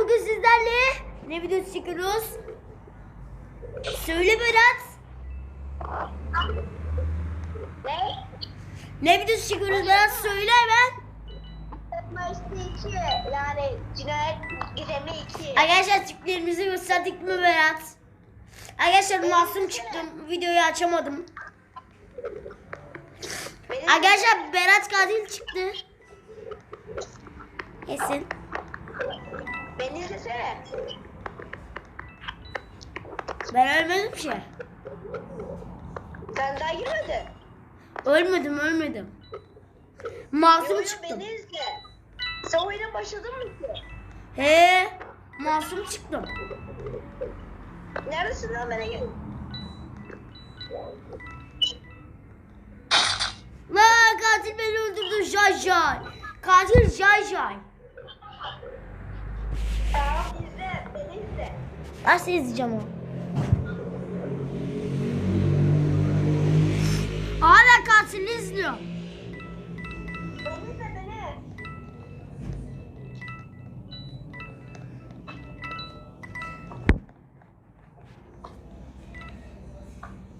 bugün sizlerle ne videosu çekiyoruz? Söyle Berat. Ne? Ne videosu çekiyoruz Berat söyle hemen. Başta 2 yani cinayet gizemi 2. Arkadaşlar tiplerimizi gösterdik mi Berat? Arkadaşlar masum çıktım. Videoyu açamadım. Benim Arkadaşlar Berat katil çıktı. Kesin. Beni izlesene. Ben ölmedim ki. Sen daha girmedin. Ölmedim ölmedim. Masum Yo, yo, çıktım. Beni izle. Sen oyuna başladın mı ki? He, masum çıktım. Neredesin lan bana gel. La katil beni öldürdü Jay Jay. Katil Jay Jay. Nasıl izleyeceğim o? Hala katili izliyor. Beni izle beni.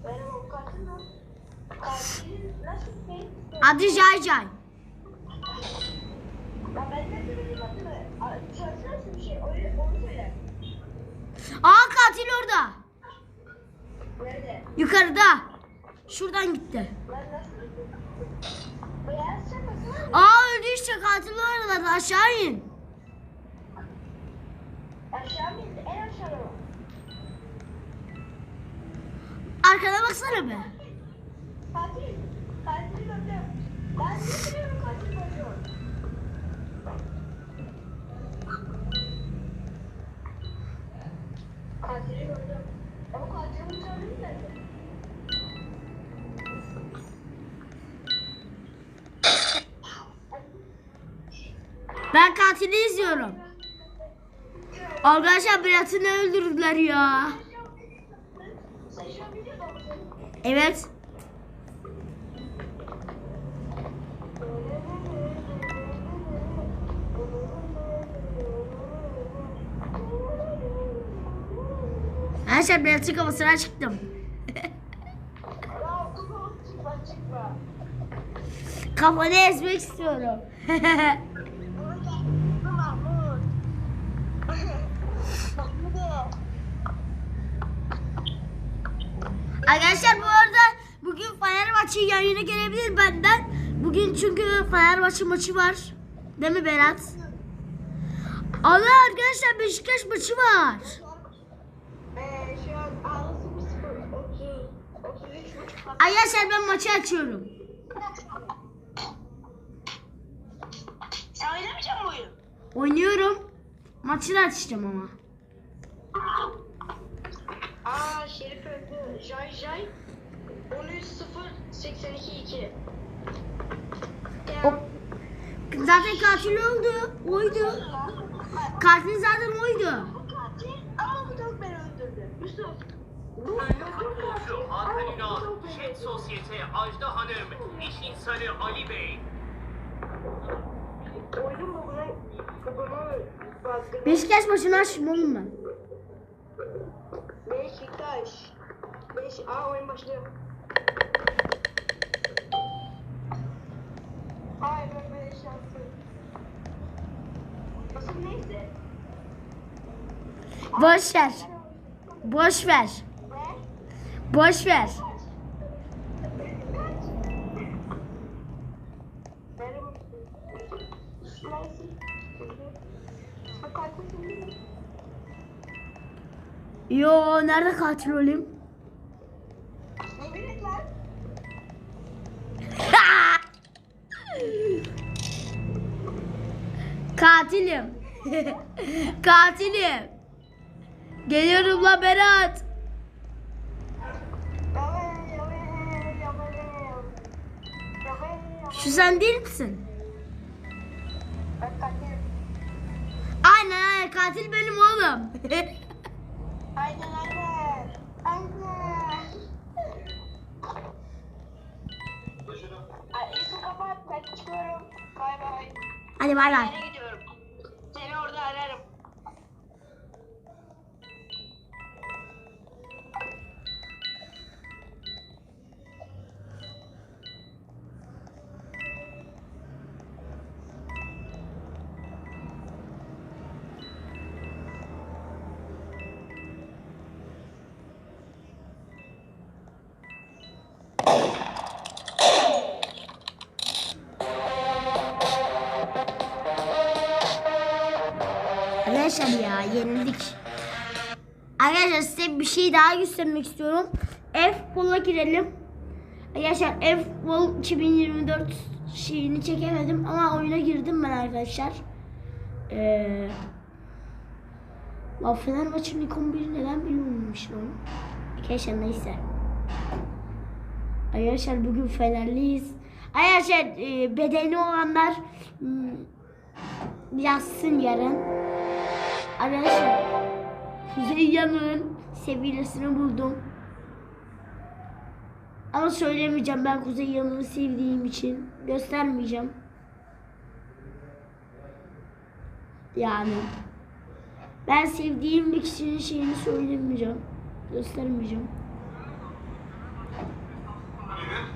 Benim avukatım yok. Katil nasıl şey? Adı Jay Jay. Ya ben de söyleyeyim adını. Söylesene nasıl bir şey? Öyle, onu söyle. Aa katil orada. Nerede? Yukarıda. Şuradan gitti. Aa öldü işte katil orada aşağı in. Aşağı mı? En aşağıda mı? Arkana baksana be. Katil. De biliyorum katil gördüm. Katili gördüm. Ama katilin gördüm nerede? Ben katili izliyorum. Arkadaşlar Berat'ını öldürdüler ya. Evet. Arkadaşlar Berat'ın kafasına çıktım. Kafanı ezmek istiyorum. Bu Mahmut. Mahmut o. Arkadaşlar bu arada bugün Fenerbahçe yayına gelebilir benden. Bugün çünkü Fenerbahçe maçı var. Değil mi Berat? Allah arkadaşlar Beşiktaş maçı var. Şu an ağzı 30, 33 buçuk. Arkadaşlar ben maçı açıyorum. Sen oynamayacak mısın oyun? Oynuyorum. Maçı da açacağım ama. Aa Şerif öldü. Jay Jay. 13 0 82 2. O, zaten katil oldu. Oydu. Katil zaten oydu. Bu katil ama bu tavuk beni öldürdü. Yusuf. Bu Futbolcu Hakan Ünal, Şet Sosyete Ajda Hanım, iş insanı Ali Bey. Oyun mu buna? Babama baskın. Beşiktaş maçını açtım oğlum ben. Beşiktaş. Beş. Aa oyun başlıyor. Ay ben böyle şanslı. Nasıl neyse. Boş ver. Boş ver. Boş ver. Benim. Neyse. Yo nerede katil? Katilim. Katilim. Geliyorum la Berat. Şu sen değil misin? Aynen aynen katil benim oğlum. Aynen aynen. Aynen. Ay, Yusuf kapat ben çıkıyorum. Bay bay. Hadi bay bay. Nereye gidiyorum? Seni orada ararım. Arkadaşlar ya yenildik. Arkadaşlar size bir şey daha göstermek istiyorum. F-Ball'a girelim. Arkadaşlar F-Ball 2024 şeyini çekemedim ama oyuna girdim ben arkadaşlar. Ee, La Fenerbahçe'nin ilk 11'i neden bilinmemiş lan? Arkadaşlar neyse. Arkadaşlar bugün Fenerliyiz. Arkadaşlar e, bedeni olanlar hmm, yazsın yarın. Arkadaşlar Kuzey Yanık'ın sevgilisini buldum. Ama söylemeyeceğim ben Kuzey Yanık'ı sevdiğim için. Göstermeyeceğim. Yani. Ben sevdiğim bir kişinin şeyini söylemeyeceğim. Göstermeyeceğim.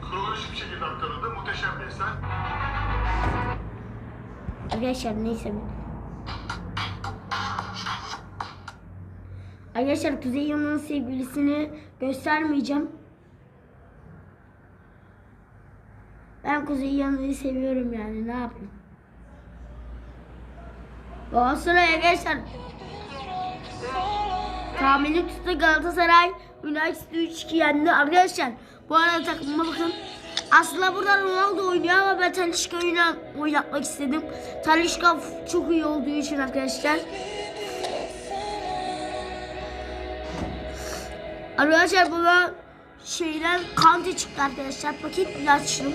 kronolojik şekilde aktarıldı. Muhteşem bir eser. Arkadaşlar neyse. Arkadaşlar Kuzey Yanık'ın sevgilisini göstermeyeceğim. Ben Kuzey Yanık'ı seviyorum yani ne yapayım. Galatasaray arkadaşlar Kamil'i tuttu Galatasaray United 3-2 yendi arkadaşlar. Bu arada takıma bakın. Aslında burada Ronaldo oynuyor ama ben Talişka oyna oynatmak istedim. Talişka çok iyi olduğu için arkadaşlar. Arkadaşlar buna şeyden Kante çıktı arkadaşlar. Paket bile açtım.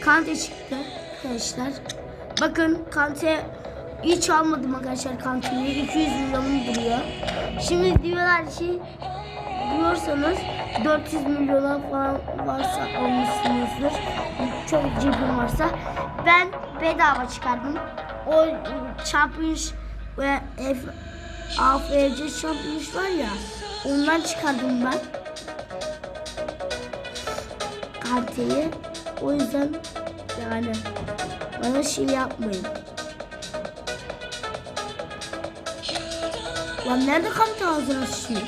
Kante çıktı arkadaşlar. Bakın Kante hiç almadım arkadaşlar Kante'yi. 200 milyonum duruyor. Şimdi diyorlar ki diyorsanız 400 milyona falan varsa almışsınızdır. Çok cebim varsa. Ben bedava çıkardım. O Champions ve AFC Champions var ya ondan çıkardım ben. Karteyi. O yüzden yani bana şey yapmayın. Lan nerede kante ağzına sıçıyor?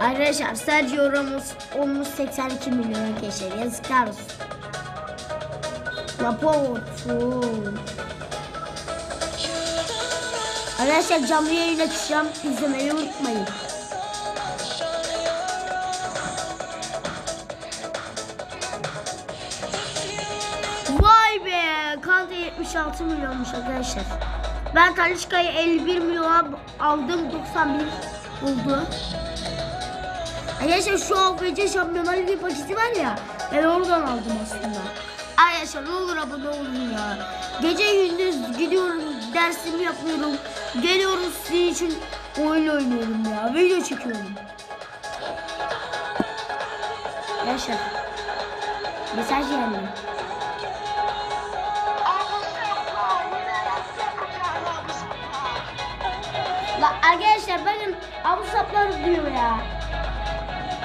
Arkadaşlar Sergio Ramos olmuş 82 milyon arkadaşlar. Yazıklar olsun. Laporte. Arkadaşlar canlı yayın açacağım. İzlemeyi unutmayın. Vay be! Kante 76 milyonmuş arkadaşlar. Ben Talişka'yı 51 milyona aldım. 91 oldu. Arkadaşlar şu AFC Şampiyonlar Ligi paketi var ya. Ben oradan aldım aslında. Arkadaşlar ne olur abone olun ya. Gece gündüz gidiyorum dersimi yapıyorum. Geliyorum sizin için oyun oynuyorum ya. Video çekiyorum. Arkadaşlar. Mesaj geldi. La arkadaşlar bakın abu saplar diyor ya.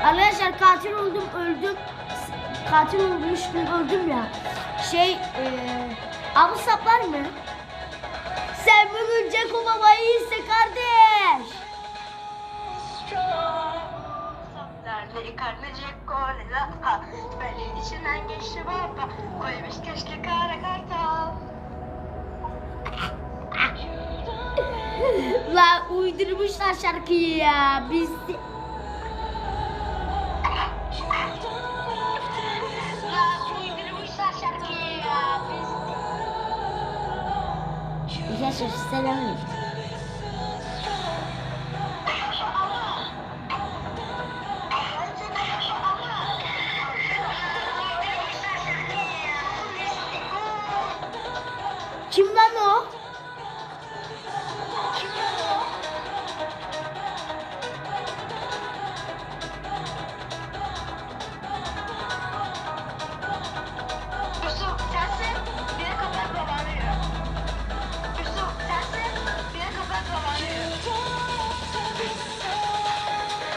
Arkadaşlar katil oldum öldüm. Katil olmuştum öldüm ya. Şey eee abu saplar mı? Bugün Ceko babayı iste kardeş. Derli karnıcık kolela ha Belin içinden geçti baba Koymuş keşke kara kartal La uydurmuşlar şarkıyı ya. Biz şarkıyı ya biz Arkadaşlar selamünaleyküm.